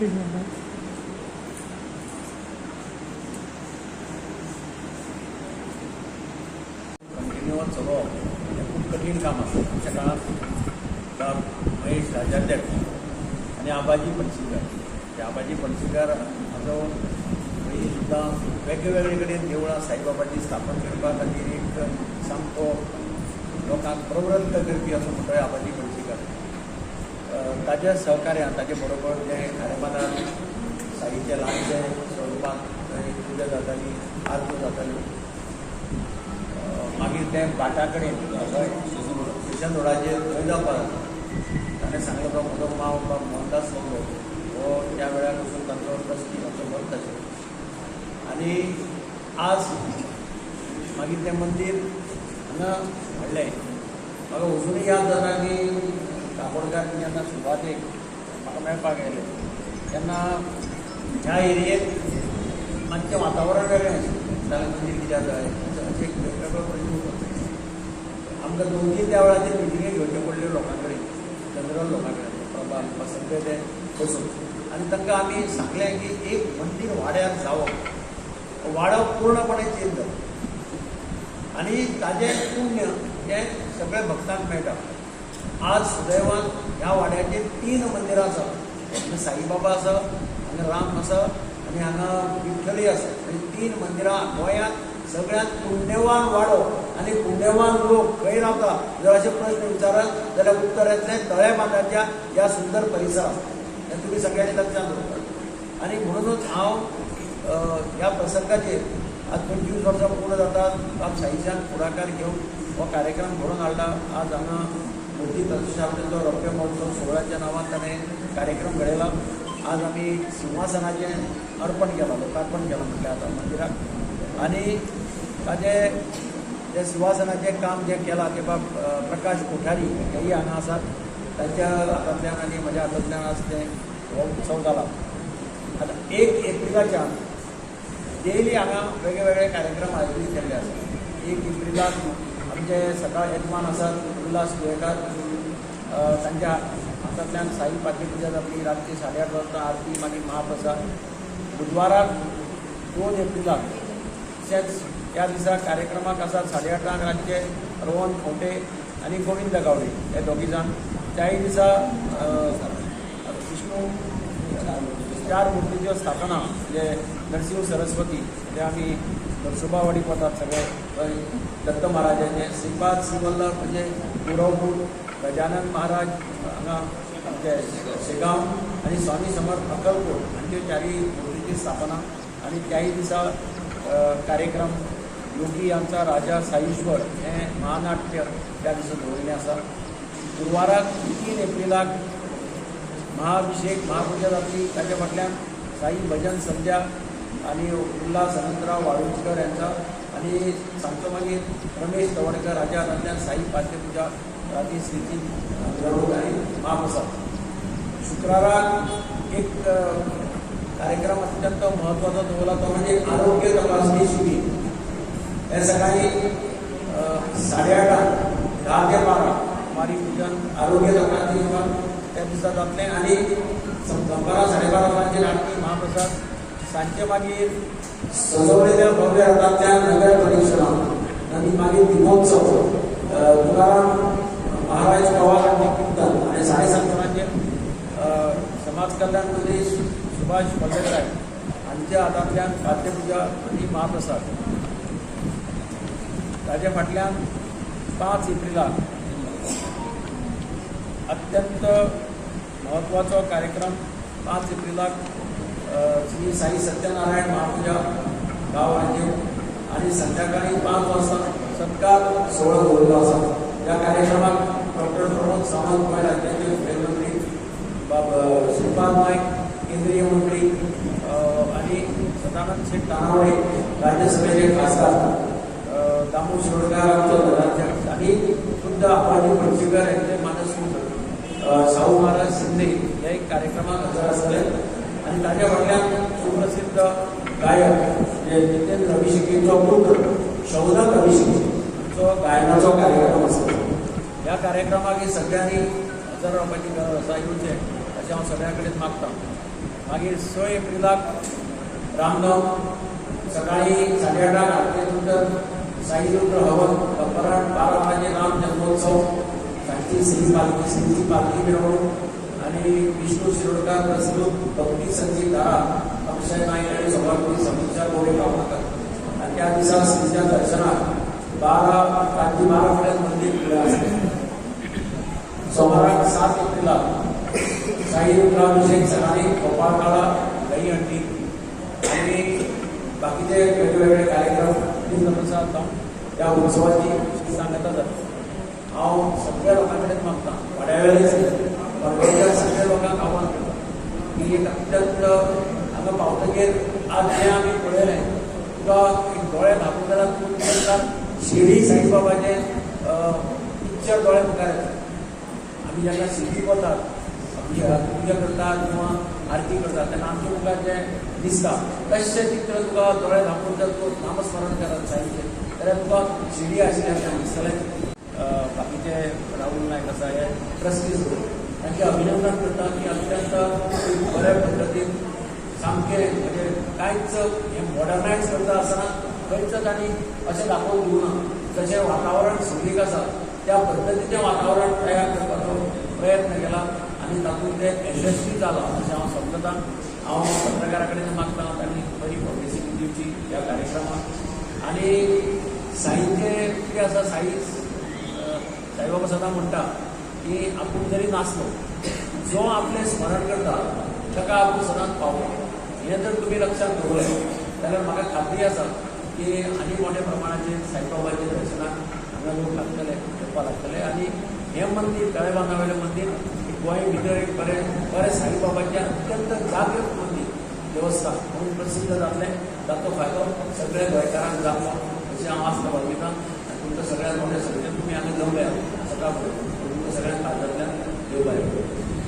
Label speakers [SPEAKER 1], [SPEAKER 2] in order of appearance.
[SPEAKER 1] Continuous चलोवप हे खूब कठीण काम आसा आमच्या काळात डॉ महेश राजाध्यक्ष आनी आबाजी पणशीकर ते आबाजी पणशीकर हाजो पयलीं सुद्दां वेगळे वेगळे कडेन देवळां साईबाबाची स्थापन करपा खातीर एक सामको लोकांक प्रवृत्त करपी असो म्हणटोय आबाजी पणशीकर ताज्या सहकार्यान ताचे बरोबर जे खारेपानार साईचे ल्हानशे स्वरुपान थंय पुजा जाताली आरत्यो जाताल्यो मागीर ते बाटा कडेन हय स्टेशन रोडाचेर थंय जावपाक ताणें सांगलो तो म्हजो माव बाब मोहनदास लोंगो हो त्या वेळार वचून तांचो ट्रस्टी तांचो भक्त आशिल्लो आनी आज मागीर तें मंदीर हांगा हाडलें म्हाका अजुनूय याद जाता की काकोडकार जेन्ना सुरवातेक म्हाका मेळपाक आयले तेन्ना ह्या एरियेंत मातशें वातावरण वेगळें जाल्यार म्हणजे कित्याक जाय अशें एक वेगवेगळो प्रश्न आमकां दोन तीन त्या वेळाचेर मिटिंगे घेवच्यो पडल्यो लोकां कडेन जनरल लोकां कडेन प्रभात आमकां सगळे ते बसून. आनी तांकां आमी सांगलें की एक मंदीर वाड्यार जावप वाडप पूर्णपणे चेंज जाता आनी ताजें पुण्य हें सगळ्या भक्तांक मेळटा आज सुदैवान ह्या वाड्याचेर तीन मंदिरां आसा हांगा साईबाबा आसा हांगा राम आसा आनी हांगा विठ्ठली आसा आनी तीन मंदिरां गोंयांत सगळ्यांत पुण्यवान वाडो आनी पुण्यवान लोक खंय रावता जर अशे प्रश्न विचारात जाल्यार उत्तर येतले तळे ह्या सुंदर परिसरांत. हें तुमी सगळ्यांनी लक्षांत दवरपाक आनी म्हणूनच हांव ह्या प्रसंगाचेर आज पंचवीस वर्सां पूर्ण जातात. बाब साईच्यान फुडाकार घेवन हो कार्यक्रम घडोवन हाडला आज हांगा मोठी प्रतिश्ठापनेचो रौप्य महोत्सव सोहळ्याच्या नावाने ताणें कार्यक्रम घडयला आज आमी सिंहासनाचें अर्पण केलां लोकार्पण केलां म्हटलं आतां मंदिराक आनी ताजें जे सिंहासनाचें काम जें केलां तें बाब प्रकाश कोठारी हेही हांगा आसात तांच्या हातांतल्यान आनी म्हज्या हातांतल्यान आज तें हो उत्सव जाला आतां एक एप्रिलाच्या डेली हांगा वेगळे वेगळे कार्यक्रम आयोजीत केल्ले आसात एक एप्रिलाक म्हणजे सकाळ यजमान आसात उल्हास गोयकार अ, तांच्या हातांतल्यान साई पाद्य पुजा जातली रातची साडे आठ वाजता आरती मागीर महाप्रसाद. बुधवाराक दोन एप्रिलाक तशेंच त्या दिसा कार्यक्रमाक आसात साडे आठांक रातचे रोहन खोटे आनी गोविंद गावडे हे दोगी जाण त्याय दिसा विष्णू चार मुर्तीच्यो स्थापना म्हणजे नरसिंह सरस्वती ते आमी नरसोबावाडी वतात सगळे. दत्त महाराजांचे श्रीपाद श्रीवल्लभ म्हणजे पुरवपूर गजानन महाराज हांगा आमचे शेगांव आनी स्वामी समर्थ अक्कलकोट म्हणजे हांचे चारय मूर्तीची स्थापना आनी त्याय दिसा कार्यक्रम योगी आमचा राजा साईश्वर हें महानाट्य त्या दिसा दवरिल्लें आसा गुरुवाराक तीन एप्रिलाक महाअभिषेक महापूजा जातली ताच्या फाटल्यान साई भजन संध्या आणि उल्हास अनंतराव वाळुंजकर यांचा आणि सांगतो म्हणजे रमेश तवडकर राजा रंजन साई पाद्यपूजा राती स्थिती मिरवणूक आणि महाप्रसाद. शुक्राराक एक कार्यक्रम अत्यंत महत्त्वाचा दवरला तो म्हणजे आरोग्य तपासणी शिबिर. हे सकाळी साडेआठ दहा ते बारा कुमारी पूजन आरोग्य तपासणी त्या दिवसात जातले आणि बारा साडेबारा नाटकी महाप्रसाद सांजचे मागीर सजवलेल्या भव्य रथांतल्यान नगर परिक्षणा आनी मागीर दिपोत्सव अ, तुकाराम महाराज पवार आनी कीर्तन आनी साडे समाज कल्याण मंत्री सुभाष फळदेसाय हांच्या हातांतल्यान खाद्यपूजा आणि महाप्रसाद. ताच्या फाटल्यान पाच एप्रिलाक अत्यंत महत्वाचो कार्यक्रम पाच एप्रिलाक श्री साई सत्यनारायण महापूजा गाव राजीव आणि संध्याकाळी पाच वाजता सत्कार सोहळा दवरलो असा. या कार्यक्रमात डॉक्टर प्रमोद सावंत गोंय राज्याचे मुखेलमंत्री श्रीपाद नाईक केंद्रीय मंत्री आणि सदानंद शेठ तानावडे राज्यसभेचे खासदार दामू शिरोडकार आमचो नगराध्यक्ष आणि खुद्द आबाजी पणशीकर यांचे मानसपुत्र अ, शाहू महाराज शिंदे या एक कार्यक्रमात हजर असले. आनी ताच्या फाटल्यान सुप्रसिद्ध गायक जे जितेंद्र अभिषेकींचा पुत्र शौनक अभिषेकी गायनाचो कार्यक्रम आसा ह्या कार्यक्रमाक सगळ्यांनी हजर रावपाची गरज आसा येवचें अशें हांव सगळ्या कडेन मागतां मागीर स एप्रिलाक रामनम सकाळी साडे आठाक आरती नंतर साई रुद्र हवन दनपाराक बारा वाजे राम जन्मोत्सव. सांजची श्री पालखी श्रीची पालखी मिळवणूक आणि विष्णू शिरोडकर प्रस्तुत भक्ती संगीत धारा अक्षय नाईक आणि सभापती समीक्षा गोरे कामकर आणि त्या दिवसात श्रीच्या दर्शनाक बारा रात्री बारा पर्यंत मंदिर खुले असते सोमाराक सात एप्रिलला साई रुद्राभिषेक सकाळी गोपाळकाळा दही अंडी आणि बाकीचे वेगवेगळे कार्यक्रम तीन दिवसात त्या उत्सवाची सांगता जाता. हांव सगळ्या लोकां कडेन मागतां. थोड्या वेळेस परवडल्या सगळ्या लोकांक आव्हान करता एक अत्यंत हांगा पावतकीर आज जें आमी पळयलें तुका दोळे धापून जाल्यार तूं तेंकां शिर्डी साईबाबाचें पिक्चर दोळे मुखार येता आमी जेन्ना शिर्डी वतात आमी घरांत पुजा करतात किंवा आरती करतात तेन्ना आमच्या मुखार जें दिसता तशें चित्र तुका दोळे धापून जर तूं नामस्मरण करत साईचें जाल्यार तुका शिर्डी आशिल्लें अशें दिसतलें बाकीचे राहुल नायक आसा हे ट्रस्टीज तांचे अभिनंदन करता की अत्यंत बऱ्या पद्दतीन सामकें म्हणजे कांयच हें मॉडर्नायज करता आसतना खंयच तांणी अशें दाखोवन दिवना जशें वातावरण सोयीक आसा त्या पद्दतीचें वातावरण तयार करपाचो प्रयत्न केला आनी तातूंत ते यशस्वी जाला अशें हांव समजता हांव पत्रकारा कडेन मागतां तांणी बरी पब्लिसिटी दिवची ह्या कार्यक्रमाक आनी साहित्य कितें आसा साई साईबाबा सदां म्हणटा की आपूण जरी नासलो जो आपलें स्मरण करता ताका आपूण सदांच पावलो हें जर तुमी लक्षांत दवरलें जाल्यार म्हाका खात्री आसा की आनी मोठ्या प्रमाणाचेर साईबाबाचे दर्शनाक हांगा लोक लागतले करपाक लागतले आनी हें मंदीर तळे बांदावयलें मंदीर गोंय भितर एक बरें बरें साईबाबाचें अत्यंत जागृत मंदीर देवस्थान म्हणून प्रसिद्ध जातलें ताचो फायदो सगळ्या गोंयकारांक जातलो अशें हांव आस्त बाळगितां आनी तुमकां सगळ्यांत मोठ्या सगळें तुमी हांगा जमल्या सकाळ फुडें तुमकां देव बाहेर